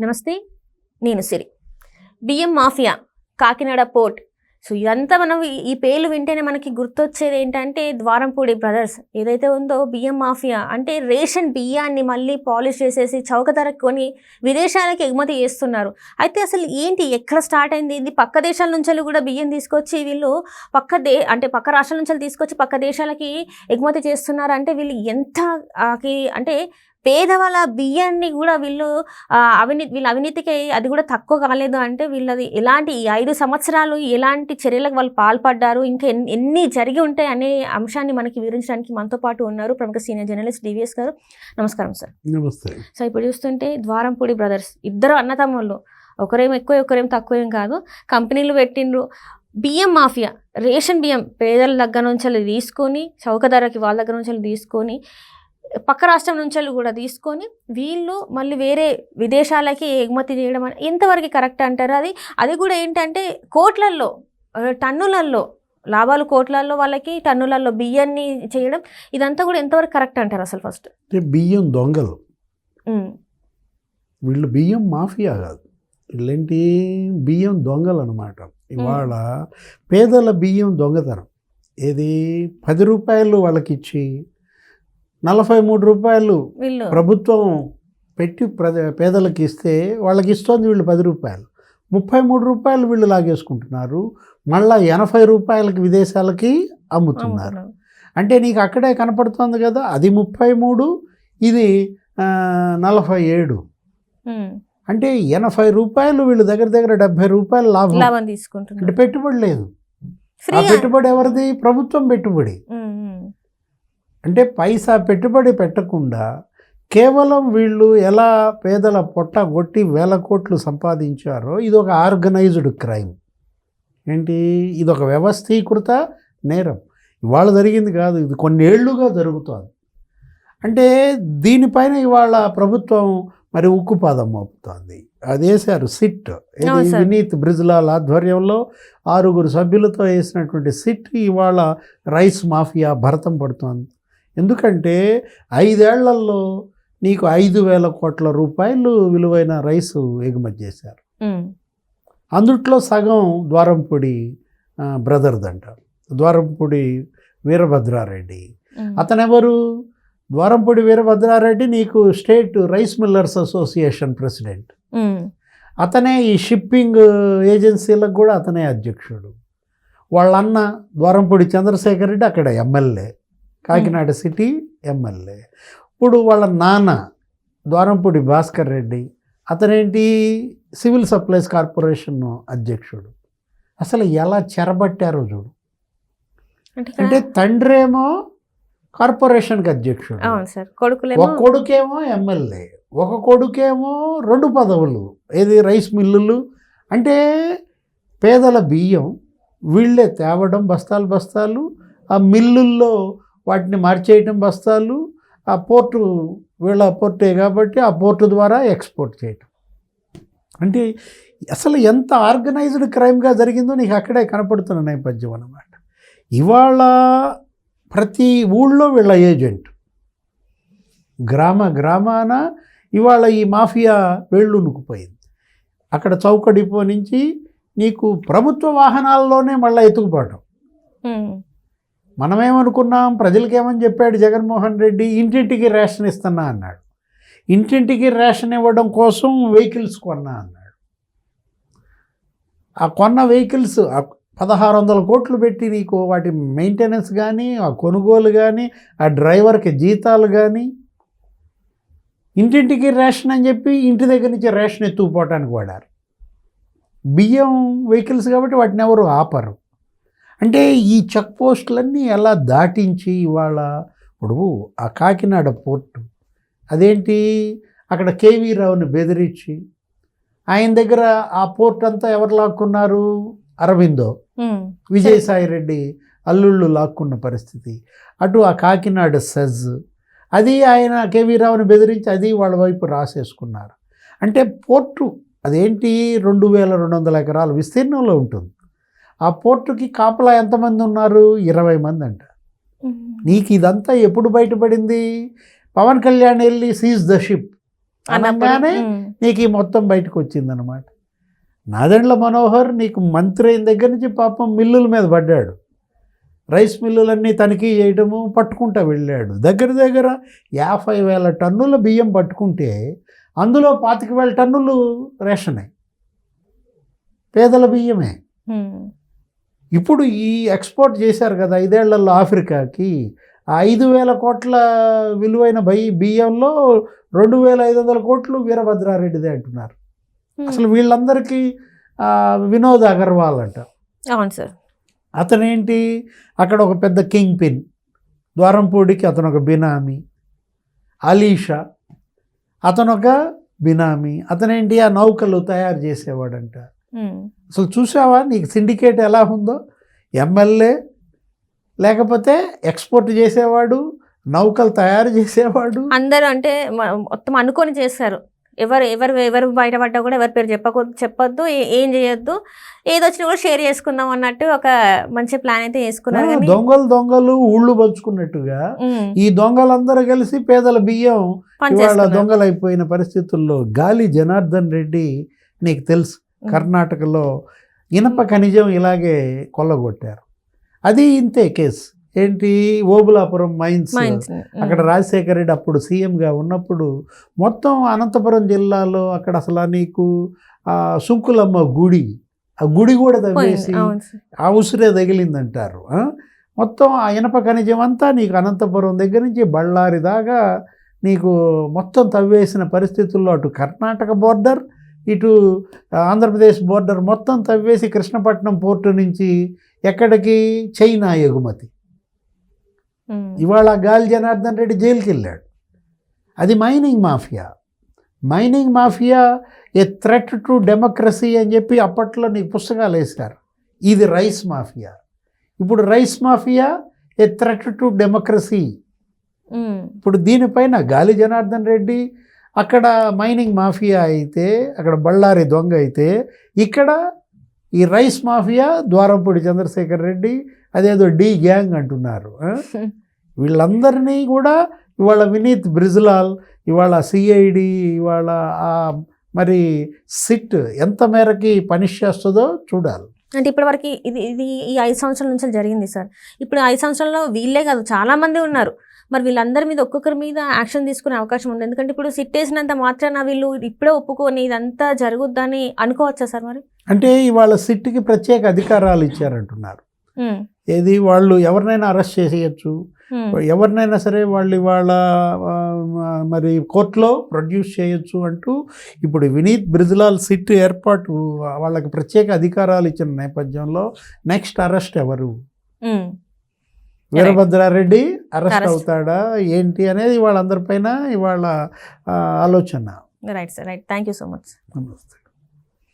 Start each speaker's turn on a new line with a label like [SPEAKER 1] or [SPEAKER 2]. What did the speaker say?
[SPEAKER 1] నమస్తే నేను సిరి. బియ్యం మాఫియా కాకినాడ పోర్ట్. సో ఇదంతా మనం ఈ- పేర్లు వింటేనే మనకి గుర్తొచ్చేది ఏంటంటే ద్వారంపూడి బ్రదర్స్. ఏదైతే ఉందో బియ్యం మాఫియా అంటే రేషన్ బియ్యాన్ని మళ్ళీ పాలిష్ చేసేసి చౌక ధరకు కొని విదేశాలకు ఎగుమతి చేస్తున్నారు. అయితే అసలు ఏంటి ఎక్కడ స్టార్ట్ అయింది? ఇది పక్క దేశాల నుంచి కూడా బియ్యం తీసుకొచ్చి వీళ్ళు పక్క దే అంటే పక్క రాష్ట్రాల నుంచి తీసుకొచ్చి పక్క దేశాలకి ఎగుమతి చేస్తున్నారు అంటే వీళ్ళు ఎంత అంటే పేదవాళ్ళ బియ్యాన్ని కూడా వీళ్ళు అవినీతి వీళ్ళ అవినీతికి అది కూడా తక్కువ కాలేదు అంటే వీళ్ళది ఎలాంటి ఈ ఐదు సంవత్సరాలు ఎలాంటి చర్యలకు వాళ్ళు పాల్పడ్డారు ఇంకా ఎన్ని ఎన్ని జరిగి ఉంటాయి అనే అంశాన్ని మనకి వివరించడానికి మనతో పాటు ఉన్నారు ప్రముఖ సీనియర్ జర్నలిస్ట్ డివిఎస్ గారు. నమస్కారం సార్.
[SPEAKER 2] నమస్తే.
[SPEAKER 1] సో ఇప్పుడు చూస్తుంటే ద్వారంపూడి బ్రదర్స్ ఇద్దరు అన్నతమ్ముళ్ళు ఒకరేం ఎక్కువ ఒకరేం తక్కువ ఏం కాదు కంపెనీలు పెట్టిండ్రు. బియ్యం మాఫియా రేషన్ బియ్యం పేదల దగ్గర నుంచి తీసుకొని చౌక ధరకి వాళ్ళ దగ్గర నుంచి తీసుకొని పక్క రాష్ట్రం నుంచి వెళ్ళి కూడా తీసుకొని వీళ్ళు మళ్ళీ వేరే విదేశాలకి ఎగుమతి చేయడం అని ఎంతవరకు కరెక్ట్ అంటారు? అది అది కూడా ఏంటంటే కోట్లల్లో టన్నులల్లో లాభాలు కోట్లల్లో వాళ్ళకి టన్నులలో బియ్యాన్ని చేయడం ఇదంతా కూడా ఎంతవరకు కరెక్ట్ అంటారు అసలు ఫస్ట్?
[SPEAKER 2] బియ్యం దొంగలు. వీళ్ళు బియ్యం మాఫియా కాదు. వీళ్ళేంటి బియ్యం దొంగలు అనమాట ఇవాళ పేదల బియ్యం దొంగతనం. ఏది? పది రూపాయలు వాళ్ళకి ఇచ్చి నలభై మూడు రూపాయలు ప్రభుత్వం పెట్టి పేదలకు ఇస్తే వాళ్ళకి ఇస్తోంది వీళ్ళు పది రూపాయలు. ముప్పై మూడు రూపాయలు వీళ్ళు లాగేసుకుంటున్నారు. మళ్ళా ఎనభై రూపాయలకి విదేశాలకి అమ్ముతున్నారు. అంటే నీకు అక్కడే కనపడుతోంది కదా అది ముప్పై మూడు ఇది నలభై ఏడు. అంటే ఎనభై రూపాయలు వీళ్ళు దగ్గర దగ్గర డెబ్బై రూపాయలు లాభం.
[SPEAKER 1] లాభం
[SPEAKER 2] అంటే
[SPEAKER 1] తీసుకుంటున్నారు
[SPEAKER 2] పెట్టుబడి లేదు. పెట్టుబడి ఎవరిది? ప్రభుత్వం పెట్టుబడి. అంటే పైసా పెట్టుబడి పెట్టకుండా కేవలం వీళ్ళు ఎలా పేదల పొట్ట కొట్టి వేల కోట్లు సంపాదించారో ఇది ఒక ఆర్గనైజ్డ్ క్రైమ్. ఏంటి? ఇది ఒక వ్యవస్థీకృత నేరం. ఇవాళ జరిగింది కాదు ఇది కొన్నేళ్ళుగా జరుగుతోంది. అంటే దీనిపైన ఇవాళ ప్రభుత్వం మరి ఉక్కుపాదం మోపుతోంది. అది వేశారు సిట్. వినీత్ బ్రిజ్లాల్ ఆధ్వర్యంలో ఆరుగురు సభ్యులతో వేసినటువంటి సిట్ ఇవాళ రైస్ మాఫియా భరతం పడుతోంది. ఎందుకంటే ఐదేళ్ళలో నీకు ఐదు వేల కోట్ల రూపాయలు విలువైన రైసు ఎగుమతి చేశారు. అందుట్లో సగం ద్వారంపూడి ఆ, బ్రదర్దంట ద్వారంపూడి వీరభద్రారెడ్డి. అతనెవరు? ద్వారంపూడి వీరభద్రారెడ్డి నీకు state rice millers association president. అతనే ఈ షిప్పింగ్ ఏజెన్సీలకు కూడా అతనే అధ్యక్షుడు. వాళ్ళ అన్న ద్వారంపూడి చంద్రశేఖర్ రెడ్డి అక్కడ ఎమ్మెల్యే. Kakinada city MLA. ఇప్పుడు వాళ్ళ నాన్న ద్వారంపూడి భాస్కర్ రెడ్డి అతనేంటి సివిల్ సప్లైస్ కార్పొరేషన్ అధ్యక్షుడు. అసలు ఎలా చెరబట్టారో చూడు.
[SPEAKER 1] అంటే ఇక్కడ-
[SPEAKER 2] అంటే తండ్రి ఏమో కార్పొరేషన్కి అధ్యక్షుడు. ఒక కొడుకేమో ఎమ్మెల్యే ఒక కొడుకేమో రెండు పదవులు ఏది రైస్ మిల్లులు. అంటే పేదల బియ్యం వీళ్ళే తేవడం బస్తాలు బస్తాలు ఆ మిల్లుల్లో వాటిని మార్చేయటం బస్తాలు ఆ పోర్టు వీళ్ళ పోర్టే కాబట్టి ఆ పోర్టు ద్వారా ఎక్స్పోర్ట్ చేయటం. అంటే అసలు ఎంత ఆర్గనైజ్డ్ క్రైమ్గా జరిగిందో నీకు అక్కడే కనపడుతున్న నేపథ్యం అన్నమాట. ఇవాళ ప్రతి ఊళ్ళో వీళ్ళ ఏజెంట్. గ్రామ గ్రామాన ఇవాళ ఈ మాఫియా వేళ్ళు నుకుపోయింది అక్కడ చౌక డిపో నుంచి నీకు ప్రభుత్వ వాహనాల్లోనే మళ్ళీ ఎత్తుకుపోవడం మనమేమనుకున్నాం? ప్రజలకేమని చెప్పాడు జగన్మోహన్ రెడ్డి? ఇంటింటికి రేషన్ ఇస్తున్నా అన్నాడు. ఇంటింటికి రేషన్ ఇవ్వడం కోసం వెహికల్స్ కొన్నా అన్నాడు. ఆ కొన్న వెహికల్స్ పదహారు వందల కోట్లు పెట్టి నీకు వాటి మెయింటెనెన్స్ కానీ ఆ కొనుగోలు కానీ ఆ డ్రైవర్కి జీతాలు కానీ ఇంటింటికి రేషన్ అని చెప్పి ఇంటి దగ్గర నుంచి రేషన్ ఎత్తుకుపోవటానికి వాడారు. బియ్యం వెహికల్స్ కాబట్టి వాటిని ఎవరు ఆపరు. అంటే ఈ చెక్ పోస్టులన్నీ ఎలా దాటించి ఇవాళ ఇప్పుడు ఆ కాకినాడ పోర్టు అదేంటి? అక్కడ కేవీ రావుని బెదిరించి ఆయన దగ్గర ఆ పోర్ట్ అంతా ఎవరు లాక్కున్నారు? అరవిందో. విజయసాయి రెడ్డి అల్లుళ్ళు లాక్కున్న పరిస్థితి. అటు ఆ కాకినాడ సెజ్ అది ఆయన కేవీ రావుని బెదిరించి అది వాళ్ళ వైపు రాసేసుకున్నారు. అంటే పోర్టు అదేంటి? రెండు వేల రెండు వందల ఎకరాల విస్తీర్ణంలో ఉంటుంది. ఆ పోర్టుకి కాపలా ఎంతమంది ఉన్నారు? ఇరవై మంది అంట. నీకు ఇదంతా ఎప్పుడు బయటపడింది? పవన్ కళ్యాణ్ వెళ్ళి సీజ్ ద షిప్ అనగానే నీకు ఈ మొత్తం బయటకు వచ్చిందనమాట నాదెండ్ల మనోహర్ నీకు మంత్రి అయిన దగ్గర నుంచి పాపం మిల్లుల మీద పడ్డాడు. రైస్ మిల్లులన్నీ తనిఖీ చేయడము పట్టుకుంటా వెళ్ళాడు. దగ్గర దగ్గర యాభై వేల టన్నుల బియ్యం పట్టుకుంటే అందులో పాతిక వేల టన్నులు రేషనే. పేదల బియ్యమే. ఇప్పుడు ఈ ఎక్స్పోర్ట్ చేశారు కదా ఐదేళ్ళలో ఆఫ్రికాకి ఐదు వేల కోట్ల విలువైన బై బియ్యంలో రెండు వేల ఐదు వందల కోట్లు వీరభద్రారెడ్డిదే అంటున్నారు. అసలు వీళ్ళందరికీ వినోద్ అగర్వాల్ అంట.
[SPEAKER 1] అవును సార్.
[SPEAKER 2] అతనేంటి? అక్కడ ఒక పెద్ద కింగ్ పిన్ ద్వారంపూడికి అతను ఒక బినామీ. అలీషా. అతను ఒక బినామీ. అతనేంటి? ఆ నౌకలు తయారు చేసేవాడంట. అసలు చూసావా? నీకు సిండికేట్ ఎలా ఉందో? ఎమ్మెల్యే లేకపోతే ఎక్స్పోర్ట్ చేసేవాడు నౌకలు తయారు చేసేవాడు.
[SPEAKER 1] అందరూ అంటే మొత్తం అనుకొని చేస్తారు. ఎవరు ఎవరు ఎవరు బయటపడ్డా కూడా ఎవరి పేరు చెప్పకు చెప్పొద్దు ఏ- చేయొద్దు. ఏది వచ్చినా కూడా షేర్ చేసుకుందాం అన్నట్టు ఒక మంచి ప్లాన్ అయితే వేసుకున్నారు
[SPEAKER 2] దొంగలు దొంగలు ఊళ్ళు పంచుకున్నట్టుగా ఈ దొంగలందరూ కలిసి పేదల బియ్యం ఇవాళ
[SPEAKER 1] చేసుకున్నారు.
[SPEAKER 2] దొంగలైపోయిన పరిస్థితుల్లో గాలి జనార్దన్ రెడ్డి నీకు తెలుసు. కర్ణాటకలో ఇనప ఖనిజం ఇలాగే కొల్లగొట్టారు అది ఇంతే కేసు ఏంటి ఓబులాపురం మైన్స్ అక్కడ రాజశేఖర రెడ్డి అప్పుడు సీఎంగా ఉన్నప్పుడు మొత్తం అనంతపురం జిల్లాలో అక్కడ అసలు నీకు ఆ సుంకులమ్మ గుడి ఆ గుడి కూడా. తవ్వేసి. ఆ ఉసిరే తగిలిందంటారు? మొత్తం ఆ ఇనప ఖనిజం అంతా నీకు అనంతపురం దగ్గర నుంచి బళ్ళారి దాకా నీకు మొత్తం తవ్వేసిన పరిస్థితుల్లో అటు కర్ణాటక బోర్డర్ ఇటు ఆంధ్రప్రదేశ్ బోర్డర్ మొత్తం తవ్వేసి కృష్ణపట్నం పోర్టు నుంచి ఎక్కడికి? చైనా ఎగుమతి. ఇవాళ గాలి జనార్దన్ రెడ్డి జైలుకి వెళ్ళాడు అది mining mafia. Mining mafia a threat to democracy అని చెప్పి అప్పట్లో నీకు పుస్తకాలు వేశారు. ఇది రైస్ మాఫియా. ఇప్పుడు rice mafia a threat to democracy ఇప్పుడు దీనిపైన గాలి జనార్దన్ రెడ్డి అక్కడ మైనింగ్ మాఫియా అయితే అక్కడ బళ్ళారి దొంగ అయితే ఇక్కడ ఈ రైస్ మాఫియా ద్వారంపూడి చంద్రశేఖర్ రెడ్డి అదేదో డి గ్యాంగ్ అంటున్నారు? వీళ్ళందరినీ కూడా ఇవాళ వినీత్ బ్రిజ్లాల్ ఇవాళ సిఐడి ఇవాళ మరి సిట్ ఎంత మేరకి పనిష్ చేస్తుందో చూడాలి.
[SPEAKER 1] అంటే ఇప్పటివరకు ఇది ఇది ఈ ఐదు సంవత్సరాల నుంచి జరిగింది సార్. ఇప్పుడు ఐదు సంవత్సరాల్లో వీళ్ళే కాదు చాలా మంది ఉన్నారు. మరి వీళ్ళందరి మీద ఒక్కొక్కరి మీద యాక్షన్ తీసుకునే అవకాశం ఉంది. ఎందుకంటే ఇప్పుడు సిట్ వేసినంత మాత్రాన వీళ్ళు ఇప్పుడే ఒప్పుకొని ఇదంతా జరుగుద్దని అనుకోవచ్చా సార్ మరి?
[SPEAKER 2] అంటే ఇవాళ సిట్కి ప్రత్యేక అధికారాలు ఇచ్చారంటున్నారు. ఏది వాళ్ళు ఎవరినైనా అరెస్ట్ చేసేయచ్చు. ఎవరినైనా సరే వాళ్ళు ఇవాళ మరి కోర్టులో ప్రొడ్యూస్ చేయొచ్చు అంటూ ఇప్పుడు వినీత్ బ్రిజ్లాల్ సిట్ ఏర్పాటు వాళ్ళకి ప్రత్యేక అధికారాలు ఇచ్చిన నేపథ్యంలో నెక్స్ట్ అరెస్ట్ ఎవరు. వీరభద్రారెడ్డి అరెస్ట్. అవుతాడా ఏంటి అనేది ఇవాళ ఆ, ఆలోచన.
[SPEAKER 1] Right sir right thank you so much
[SPEAKER 2] నమస్తే.